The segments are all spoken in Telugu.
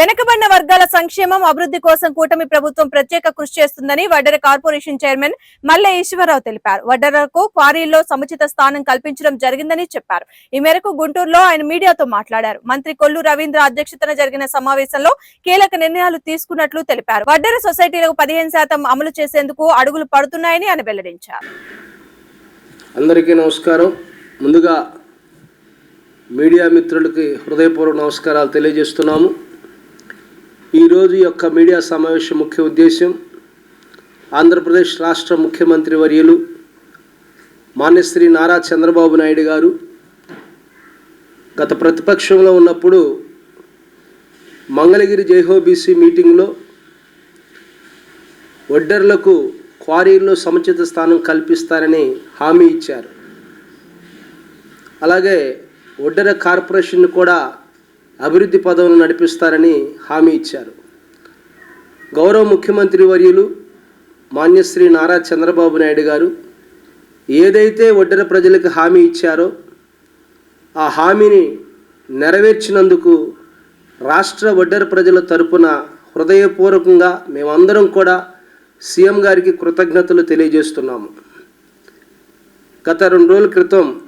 వెనుకబడిన వర్గాల సంక్షేమం అభివృద్ధి కోసం కూటమి ప్రభుత్వం ప్రత్యేక కృషి చేస్తుందని వడ్డెర కార్పొరేషన్ చైర్మన్ మల్లె ఈశ్వరరావు తెలిపారు. వడ్డెరకు క్వారీల్లో సముచిత స్థానం కల్పించడం జరిగిందని చెప్పారు. ఈ మేరకు గుంటూరులో ఆయన మీడియాతో మాట్లాడారు. మంత్రి కొల్లు రవీంద్ర అధ్యక్షతన జరిగిన సమావేశంలో కీలక నిర్ణయాలు తీసుకున్నట్లు తెలిపారు. వడ్డెర సొసైటీలకు పదిహేను శాతం అమలు చేసేందుకు అడుగులు పడుతున్నాయని ఆయన వెల్లడించారు. అందరికీ నమస్కారం. ముందుగా మీడియా మిత్రులకి హృదయపూర్వక నమస్కారాలు తెలియజేస్తున్నాము. ఈరోజు యొక్క మీడియా సమావేశం ముఖ్య ఉద్దేశం ఆంధ్రప్రదేశ్ రాష్ట్ర ముఖ్యమంత్రి వర్యులు మాన్యశ్రీ నారా చంద్రబాబు నాయుడు గారు గత ప్రతిపక్షంలో ఉన్నప్పుడు మంగళగిరి జైహోబీసీ మీటింగ్లో ఒడ్డర్లకు క్వారీల్లో సముచిత స్థానం కల్పిస్తారని హామీ ఇచ్చారు. అలాగే ఒడ్డర కార్పొరేషన్ కూడా అభివృద్ధి పదవులను నడిపిస్తారని హామీ ఇచ్చారు. గౌరవ ముఖ్యమంత్రి వర్యులు మాన్యశ్రీ నారా చంద్రబాబు నాయుడు గారు ఏదైతే ఒడ్డెర ప్రజలకు హామీ ఇచ్చారో ఆ హామీని నెరవేర్చినందుకు రాష్ట్ర ఒడ్డెర ప్రజల తరపున హృదయపూర్వకంగా మేమందరం కూడా సీఎం గారికి కృతజ్ఞతలు తెలియజేస్తున్నాము. గత రెండు రోజుల క్రితం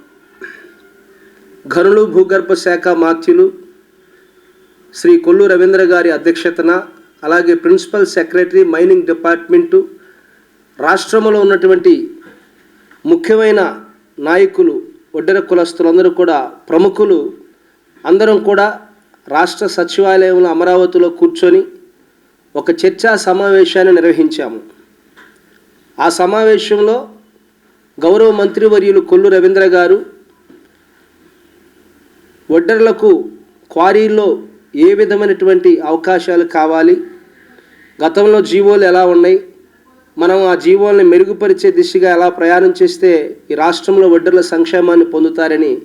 గనులు భూగర్భ శాఖ మాత్యులు శ్రీ కొల్లు రవీంద్ర గారి అధ్యక్షతన అలాగే ప్రిన్సిపల్ సెక్రటరీ మైనింగ్ డిపార్ట్మెంటు రాష్ట్రంలో ఉన్నటువంటి ముఖ్యమైన నాయకులు ఒడ్డెర కులస్తులందరూ కూడా ప్రముఖులు అందరం కూడా రాష్ట్ర సచివాలయంలో అమరావతిలో కూర్చొని ఒక చర్చా సమావేశాన్ని నిర్వహించాము. ఆ సమావేశంలో గౌరవ మంత్రివర్యులు కొల్లు రవీంద్ర గారు ఒడ్డర్లకు క్వారీల్లో ఏ విధమైనటువంటి అవకాశాలు కావాలి? గతంలో జీవోలు ఎలా ఉన్నాయి? మనం ఆ జీవోల్ని మెరుగుపరిచే దిశగా ఎలా ప్రయాణం చేస్తే ఈ రాష్ట్రంలో ఒడ్డర్ల సంక్షేమాన్ని పొందుతారని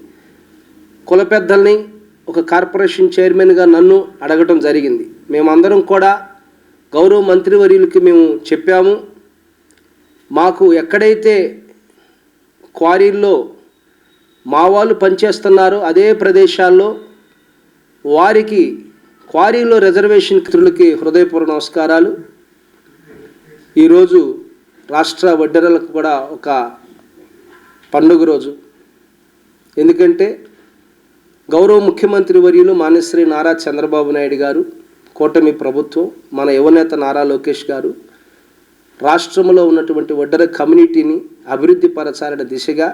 కుల పెద్దల్ని ఒక కార్పొరేషన్ చైర్మన్గా నన్ను అడగటం జరిగింది. మేమందరం కూడా గౌరవ మంత్రివర్యులకి మేము చెప్పాము. మాకు ఎక్కడైతే క్వారీల్లో మా వాళ్ళు పనిచేస్తున్నారో అదే ప్రదేశాల్లో వారికి క్వారీలో రిజర్వేషన్ మిత్రులకి హృదయపూర్వ నమస్కారాలు. ఈరోజు రాష్ట్ర వడ్డెరలకు కూడా ఒక పండుగ రోజు. ఎందుకంటే గౌరవ ముఖ్యమంత్రి వర్యులు మాన్యశ్రీ నారా చంద్రబాబు నాయుడు గారు కూటమి ప్రభుత్వం మన యువనేత నారా లోకేష్ గారు రాష్ట్రంలో ఉన్నటువంటి వడ్డర కమ్యూనిటీని అభివృద్ధి పరచాలన్న దిశగా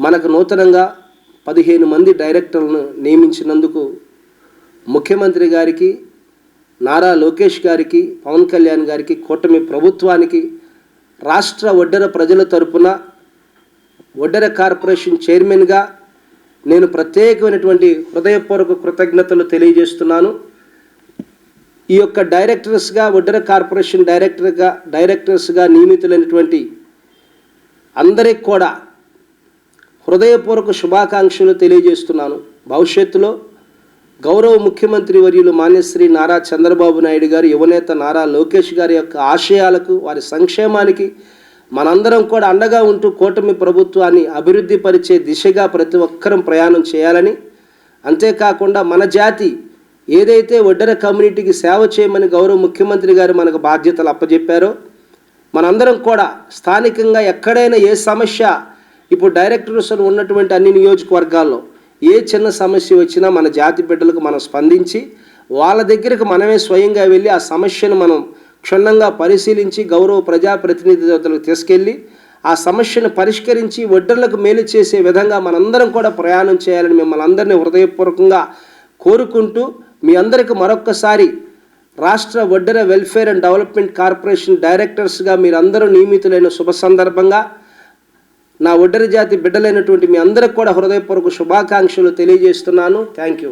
మనకు నూతనంగా పదిహేను మంది డైరెక్టర్లను నియమించినందుకు ముఖ్యమంత్రి గారికి నారా లోకేష్ గారికి పవన్ కళ్యాణ్ గారికి కూటమి ప్రభుత్వానికి రాష్ట్ర ఒడ్డెర ప్రజల తరపున ఒడ్డెర కార్పొరేషన్ చైర్మన్గా నేను ప్రత్యేకమైనటువంటి హృదయపూర్వక కృతజ్ఞతలు తెలియజేస్తున్నాను. ఈ యొక్క డైరెక్టర్స్గా ఒడ్డెర కార్పొరేషన్ డైరెక్టర్గా డైరెక్టర్స్గా నియమితులైనటువంటి అందరికి కూడా హృదయపూర్వక శుభాకాంక్షలు తెలియజేస్తున్నాను. భవిష్యత్తులో గౌరవ ముఖ్యమంత్రి వర్యులు మాన్యశ్రీ నారా చంద్రబాబు నాయుడు గారు యువనేత నారా లోకేష్ గారి యొక్క ఆశయాలకు వారి సంక్షేమానికి మనందరం కూడా అండగా ఉంటూ కూటమి ప్రభుత్వాన్ని అభివృద్ధి పరిచే దిశగా ప్రతి ఒక్కరం ప్రయాణం చేయాలని అంతేకాకుండా మన జాతి ఏదైతే ఒడ్డర కమ్యూనిటీకి సేవ చేయమని గౌరవ ముఖ్యమంత్రి గారు మనకు బాధ్యతలు అప్పజెప్పారో మనందరం కూడా స్థానికంగా ఎక్కడైనా ఏ సమస్య ఇప్పుడు డైరెక్టర్స్ ఉన్నటువంటి అన్ని నియోజకవర్గాల్లో ఏ చిన్న సమస్య వచ్చినా మన జాతి బిడ్డలకు మనం స్పందించి వాళ్ళ దగ్గరకు మనమే స్వయంగా వెళ్ళి ఆ సమస్యను మనం క్షుణ్ణంగా పరిశీలించి గౌరవ ప్రజాప్రతినిధులకు తీసుకెళ్ళి ఆ సమస్యను పరిష్కరించి వడ్డర్లకు మేలు చేసే విధంగా మనందరం కూడా ప్రయాణం చేయాలని మిమ్మల్ని అందరినీ హృదయపూర్వకంగా కోరుకుంటూ మీ అందరికి మరొక్కసారి రాష్ట్ర Vaddera welfare and development corporation డైరెక్టర్స్గా మీరందరూ నియమితులైన శుభ సందర్భంగా నా ఒడ్డరి జాతి బిడ్డలైనటువంటి మీ అందరికి కూడా హృదయపూర్వక శుభాకాంక్షలు తెలియజేస్తున్నాను. Thank you